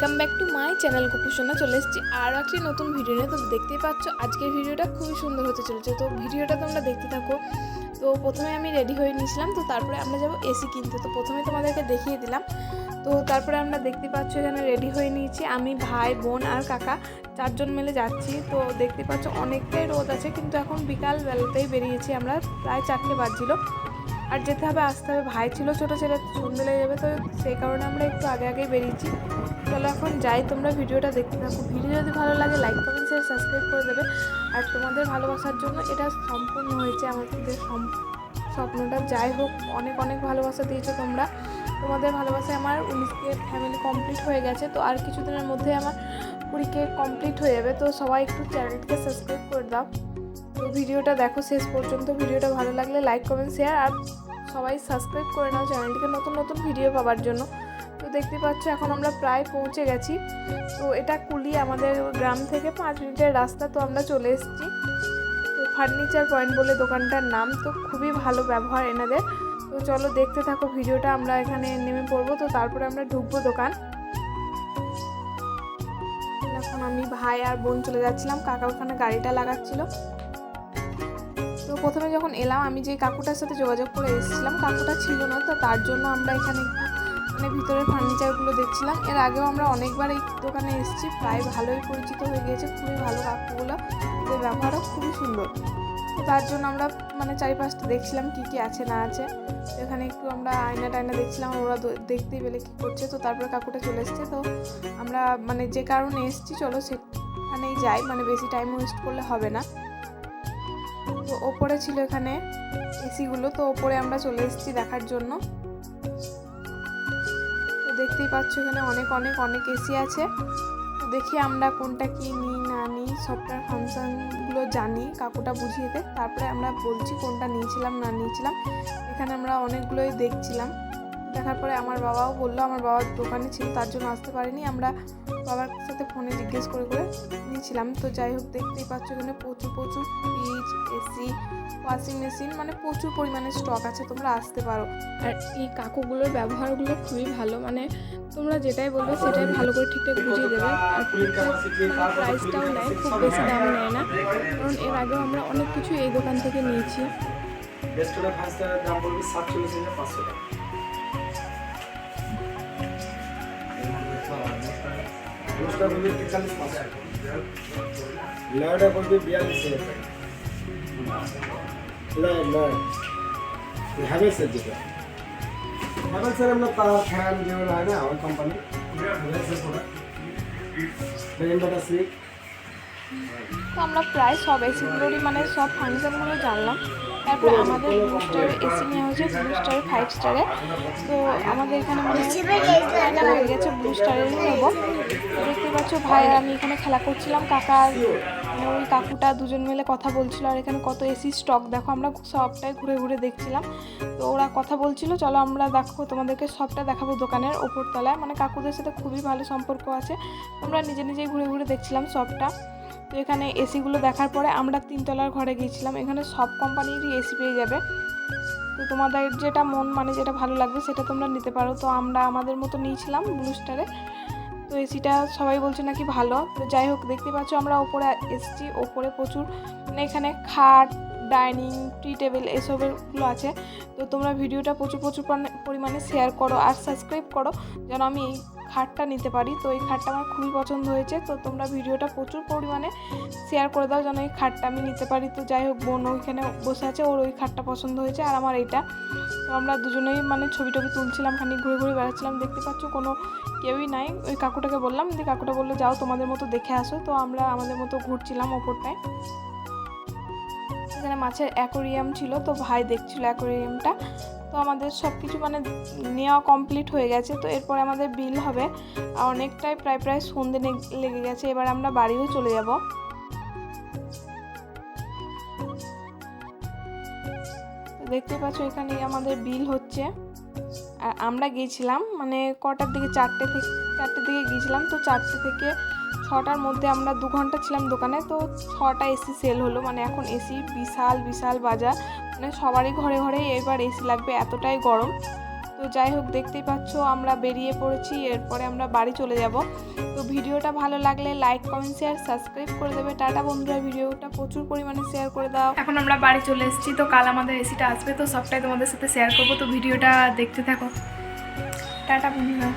Welcome back to my channel Gopusona চলে এসেছি। আরও একটি নতুন ভিডিও নিয়ে তো দেখতেই পাচ্ছ, আজকের ভিডিওটা খুবই সুন্দর হতে চলেছে। তো ভিডিওটা তোমরা দেখতে থাকো। তো প্রথমে আমি রেডি হয়ে নিয়েছিলাম, তো তারপরে আমরা যাব এসি কিনতে। তো প্রথমে তোমাদেরকে দেখিয়ে দিলাম। তো তারপরে আমরা দেখতে পাচ্ছ, এখানে রেডি হয়ে নিয়েছি আমি, ভাই, বোন আর কাকা। চারজন মিলে যাচ্ছি। তো দেখতে পাচ্ছ, অনেকটাই রোদ আছে, কিন্তু এখন বিকাল বেলাতেই বেরিয়েছি আমরা। প্রায় চারটে বাজছিল। আর যেতে হবে, আসতে হবে। ভাই ছিল ছোটো ছেলে সন্ধে লেগে যাবে, তো সেই কারণে আমরা একটু আগে আগেই বেরিয়েছি। চলো এখন যাই, তোমরা ভিডিওটা দেখতে থাকো। ভিডিও যদি ভালো লাগে লাইক কমেন্ট শেয়ার সাবস্ক্রাইব করে দেবে। আর তোমাদের ভালোবাসার জন্য এটা সম্পূর্ণ হয়েছে আমাদের স্বপ্নটা। যাই হোক, অনেক অনেক ভালোবাসা দিয়েছ তোমরা। তোমাদের ভালোবাসায় আমার উনিশকে ফ্যামিলি কমপ্লিট হয়ে গেছে। তো আর কিছুদিনের মধ্যে আমার কুড়িকে কমপ্লিট হয়ে যাবে, তো সবাই একটু চ্যানেলটিকে সাবস্ক্রাইব করে দাও। তো ভিডিওটা দেখো শেষ পর্যন্ত। ভিডিওটা ভালো লাগলে লাইক কমেন্ট শেয়ার আর সবাই সাবস্ক্রাইব করে নাও চ্যানেলটিকে নতুন নতুন ভিডিও পাওয়ার জন্য। তো দেখতে পাচ্ছ এখন আমরা প্রায় পৌঁছে গেছি। তো এটা কুলি আমাদের গ্রাম থেকে পাঁচ মিনিটের রাস্তা, তো আমরা চলে এসেছি। তো ফার্নিচার পয়েন্ট বলে দোকানটার নাম, তো খুবই ভালো ব্যবহার এনাদের। তো চলো দেখতে থাকো, ভিডিওটা আমরা এখানে নেমে পড়ব। তো তারপরে আমরা ঢুকবো দোকান। আমি ভাই আর বোন চলে যাচ্ছিলাম, কাকা ওখানে গাড়িটা লাগাচ্ছিল। তো প্রথমে যখন এলাম, আমি যে কাকুটার সাথে যোগাযোগ করে এসেছিলাম, কাকুটা ছিল না, তো তার জন্য আমরা এখানে মানে ভিতরের ফার্নিচারগুলো দেখছিলাম। এর আগেও আমরা অনেকবার এই দোকানে এসেছি, প্রায় ভালোই পরিচিত হয়ে গিয়েছে, খুবই ভালো কাকুগুলো, ওদের ব্যবহারও খুবই সুন্দর। তো তার জন্য আমরা মানে চারিপাশটা দেখছিলাম কি কি আছে, না আছে। এখানে একটু আমরা আয়না টায়না দেখছিলাম, ওরা দো- দেখতেই পেলে কী করছে। তো তারপরে কাকুটা চলে এসছে। তো আমরা মানে যে কারণে এসেছি, চলো সেখানেই যাই। মানে বেশি টাইম ওয়েস্ট করলে হবে না। তো ওপরে ছিল এখানে এসিগুলো। তো ওপরে আমরা চলে এসেছি দেখার জন্য। তো দেখতেই পাচ্ছ এখানে অনেক অনেক অনেক এসি আছে। দেখি আমরা কোনটা কি নিই। নিই সফটওয়্যার ফাংশনগুলো জানি, কাকুটা বুঝিয়ে দেয় তারপরে আমরা বলছি কোনটা নিয়েছিলাম, না নিয়েছিলাম। এখানে আমরা অনেকগুলোই দেখছিলাম। দেখার পরে আমার বাবাও বলল, আমার বাবার দোকানে ছিল, তার জন্য আসতে পারিনি। আমরা বাবার সাথে ফোনে জিজ্ঞেস করে করে নিয়েছিলাম। তো যাই হোক দেখতেই পাচ্ছ এখানে প্রচুর প্রচুর ফ্রিজ এসি ওয়াশিং মেশিন মানে প্রচুর পরিমাণে স্টক আছে তোমরা আসতে পারো। আর এই কাকুগুলোর ব্যবহারগুলো খুবই ভালো মানে তোমরা যেটাই বলবে সেটাই ভালো করে ঠিকঠাক বুঝিয়ে দেবে। আর মানে প্রাইসটাও নেয় খুব বেশি দাম নেয় না। কারণ এর আগেও আমরা অনেক কিছু এই দোকান থেকে নিয়েছি। রেস্টুরেন্ট ফার্স্ট দাম পড়বে সাতচল্লিশ হাজার পাঁচশো টাকা। রোস্টার পড়বে তেতাল্লিশ পাঁচশো লয়টা পড়বে বিয়াল্লিশ হাজার টাকা লয় লয় হ্যাভেলসের যেটা হ্যাভেলসের আমরা তার ফ্যান যেগুলো হয় না আমার কোম্পানি হ্যাভেলসের প্রোডাক্ট ইনভার্টার স্লিপ তো আমরা প্রায় সব এসিগুলোরই মানে সব ফাংশনগুলো জানলাম। তারপরে আমাদের ব্লু স্টারের এসি নেওয়া হয়েছে ব্লু স্টারের ফাইভ স্টারে তো আমাদের এখানে মানে হয়ে গেছে ব্লু স্টারেরই নেব। দেখতে পাচ্ছ ভাই, আমি এখানে খেলা করছিলাম, কাকা ওই কাকুটা দুজন মিলে কথা বলছিল, আর এখানে কত এসি স্টক দেখো, আমরা সবটাই ঘুরে ঘুরে দেখছিলাম। তো ওরা কথা বলছিল, চলো আমরা দেখো, তোমাদেরকে সবটা দেখাবো দোকানের ওপর তলায় মানে কাকুদের সাথে খুবই ভালো সম্পর্ক আছে আমরা নিজে নিজেই ঘুরে ঘুরে দেখছিলাম সবটা। তো এখানে এসিগুলো দেখার পরে আমরা তিনতলার ঘরে গিয়েছিলাম। এখানে সব কোম্পানিরই এসি পেয়ে যাবে। তো তোমাদের যেটা মন মানে যেটা ভালো লাগবে সেটা তোমরা নিতে পারো। তো আমরা আমাদের মতো নিয়েছিলাম ব্লু স্টারে তো এসিটা সবাই বলছে নাকি ভালো। তো যাই হোক, দেখতে পাচ্ছ আমরা ওপরে এসছি। ওপরে প্রচুর মানে এখানে খাট ডাইনিং টি টেবিল এসবেরগুলো আছে। তো তোমরা ভিডিওটা প্রচুর প্রচুর পরিমাণে- শেয়ার করো আর সাবস্ক্রাইব করো যেন আমি এই খাটটা নিতে পারি। তো এই খাটটা আমার খুবই পছন্দ হয়েছে। তো তোমরা ভিডিওটা প্রচুর পরিমাণে শেয়ার করে দাও যেন এই খাটটা আমি নিতে পারি। তো যাই হোক বোন ওইখানে বসে আছে, ওর ওই খাটটা পছন্দ হয়েছে আর আমার এইটা। তো আমরা দুজনেই মানে ছবি টবি তুলছিলাম খানি ঘুরে ঘুরে বেড়াচ্ছিলাম। দেখতে পাচ্ছ কোনো কেউই নাই। ওই কাকুটাকে বললাম যে, কাকুটা বলল যাও তোমাদের মতো দেখে আসো। তো আমরা আমাদের মতো ঘুরছিলাম ওপরটায়। এখানে মাছের অ্যাকোরিয়াম ছিল, তো ভাই দেখছিল অ্যাকোরিয়ামটা। তো আমাদের সব কিছু মানে নেওয়া কমপ্লিট হয়ে গেছে, তো এরপরে আমাদের বিল হবে। অনেকটাই প্রায় প্রায় সন্ধে লেগে গেছে, এবার আমরা বাড়িও চলে যাব। দেখতে পাচ্ছ এখানে আমাদের বিল হচ্ছে। আর আমরা গিয়েছিলাম মানে কটার দিকে? চারটে থেকে চারটের দিকে গিয়েছিলাম তো চারটে থেকে ছটার মধ্যে আমরা দু ঘণ্টা ছিলাম দোকানে, তো ছটা এসি সেল হলো। মানে এখন এসি বিশাল বিশাল বাজার। মানে সবারই ঘরে ঘরে এবার এসি লাগবে, এতটাই গরম। তো যাই হোক, দেখতেই পাচ্ছ, আমরা বেরিয়ে পড়েছি, এরপরে আমরা বাড়ি চলে যাব। তো ভিডিওটা ভালো লাগলে লাইক কমেন্ট শেয়ার সাবস্ক্রাইব করে দেবে। টাটা বন্ধুরা, ভিডিওটা প্রচুর পরিমাণে শেয়ার করে দাও। এখন আমরা বাড়ি চলে এসেছি, তো কাল আমাদের এসিটা আসবে, তো সবটাই তোমাদের সাথে শেয়ার করব। তো ভিডিওটা দেখতে থাকো। টাটা বন্ধুরা।